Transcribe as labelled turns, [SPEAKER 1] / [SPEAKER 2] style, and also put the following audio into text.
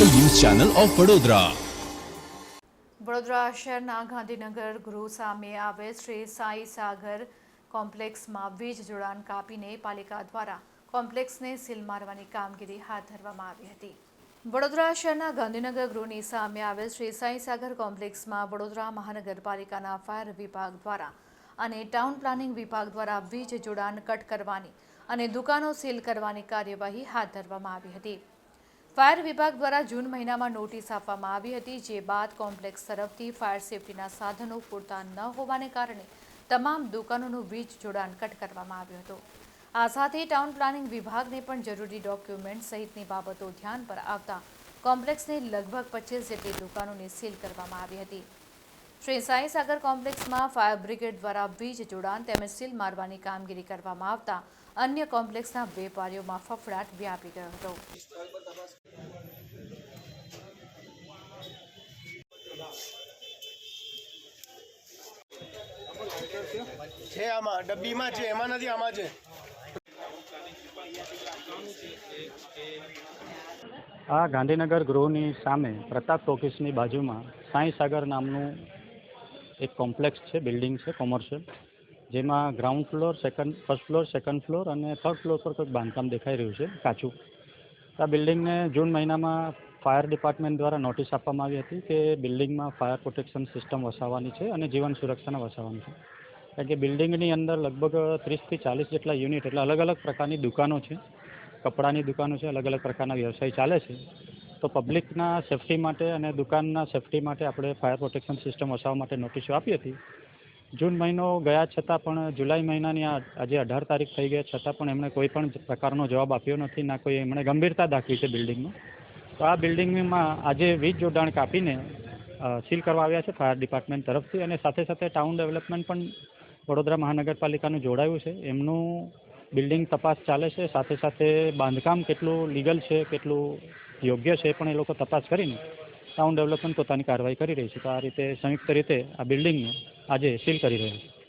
[SPEAKER 1] Channel of Vadodara.
[SPEAKER 2] Vadodara શહેરના ગાંધીનગર ગૃહ સામે આવેલ શ્રી સાઈ સાગર કોમ્પ્લેક્સમાં વીજ જોડાણ કાપીને પાલિકા દ્વારા કોમ્પ્લેક્સને સીલ મારવાની કામગીરી હાથ ધરવામાં આવી હતી. વડોદરા શહેરના ગાંધીનગર ગૃહની સામે આવેલ શ્રી સાંઈ સાગર કોમ્પ્લેક્સમાં વડોદરા મહાનગરપાલિકાના ફાયર વિભાગ દ્વારા અને ટાઉન પ્લાનિંગ વિભાગ દ્વારા વીજ જોડાણ કટ કરવાની અને દુકાનો સીલ કરવાની કાર્યવાહી હાથ ધરવામાં આવી હતી. ફાયર વિભાગ દ્વારા જૂન મહિનામાં નોટિસ આપવામાં આવી હતી, જે બાદ કોમ્પ્લેક્સ તરફથી ફાયર સેફટીના સાધનો પૂરતા ન હોવાને કારણે તમામ દુકાનોનું વીજ જોડાણ કટ કરવામાં આવ્યું હતું. આ સાથે ટાઉન પ્લાનિંગ વિભાગને પણ જરૂરી ડોક્યુમેન્ટ સહિતની બાબતો ધ્યાન પર આવતા કોમ્પ્લેક્સની લગભગ પચીસ જેટલી દુકાનોને સીલ કરવામાં આવી હતી. શ્રી સાઈ સાગર કોમ્પ્લેક્સમાં ફાયર બ્રિગેડ દ્વારા વીજ જોડાણ તેમજ સીલ મારવાની કામગીરી કરવામાં આવતા અન્ય કોમ્પ્લેક્સના વેપારીઓમાં ફફડાટ વ્યાપી ગયો હતો.
[SPEAKER 3] છે આમાં ડબ્બીમાં છે એમાં નથી આમાં છે.
[SPEAKER 4] આ ગાંધીનગર ગૃહની સામે પ્રતાપ ટોકીસની બાજુમાં સાંઈ સાગર નામનું એક કોમ્પ્લેક્સ છે, બિલ્ડિંગ છે, કોમર્શિયલ, જેમાં ground floor, second, first floor, second floor અને થર્ડ ફ્લોર પર કંઈક બાંધકામ દેખાઈ રહ્યું છે, કાચું. આ બિલ્ડિંગને જૂન મહિનામાં ફાયર ડિપાર્ટમેન્ટ દ્વારા નોટિસ આપવામાં આવી હતી કે બિલ્ડિંગમાં ફાયર પ્રોટેક્શન સિસ્ટમ વસાવવાની છે અને જીવન સુરક્ષાને વસાવવાની છે. કારણ કે બિલ્ડિંગની અંદર લગભગ ત્રીસથી ચાલીસ જેટલા યુનિટ, એટલે અલગ અલગ પ્રકારની દુકાનો છે, કપડાની દુકાનો છે, અલગ અલગ પ્રકારના વ્યવસાય ચાલે છે. તો પબ્લિકના સેફટી માટે અને દુકાનના સેફટી માટે આપણે ફાયર પ્રોટેક્શન સિસ્ટમ વસાવવા માટે નોટિસો આપી હતી. જૂન મહિનો ગયા છતાં પણ જુલાઈ મહિનાની આજે અઢાર તારીખ થઈ ગયા છતાં પણ એમણે કોઈ પણ પ્રકારનો જવાબ આપ્યો નથી, ના કોઈ એમણે ગંભીરતા દાખવી છે બિલ્ડિંગમાં તો આ બિલ્ડિંગમાં આજે વીજ જોડાણ કાપીને સીલ કરવા આવ્યા છે ફાયર ડિપાર્ટમેન્ટ તરફથી અને સાથે સાથે ટાઉન ડેવલપમેન્ટ પણ વડોદરા મહાનગરપાલિકાનું જોડાયું છે. એમનું બિલ્ડિંગ તપાસ ચાલે છે, સાથે સાથે બાંધકામ કેટલું લીગલ છે, કેટલું યોગ્ય છે પણ એ લોકો તપાસ કરીને ટાઉન ડેવલપમેન્ટ પોતાની કાર્યવાહી કરી રહી છે. તો આ રીતે, સંયુક્ત રીતે આ બિલ્ડિંગને આજે સીલ કરી રહ્યું છે.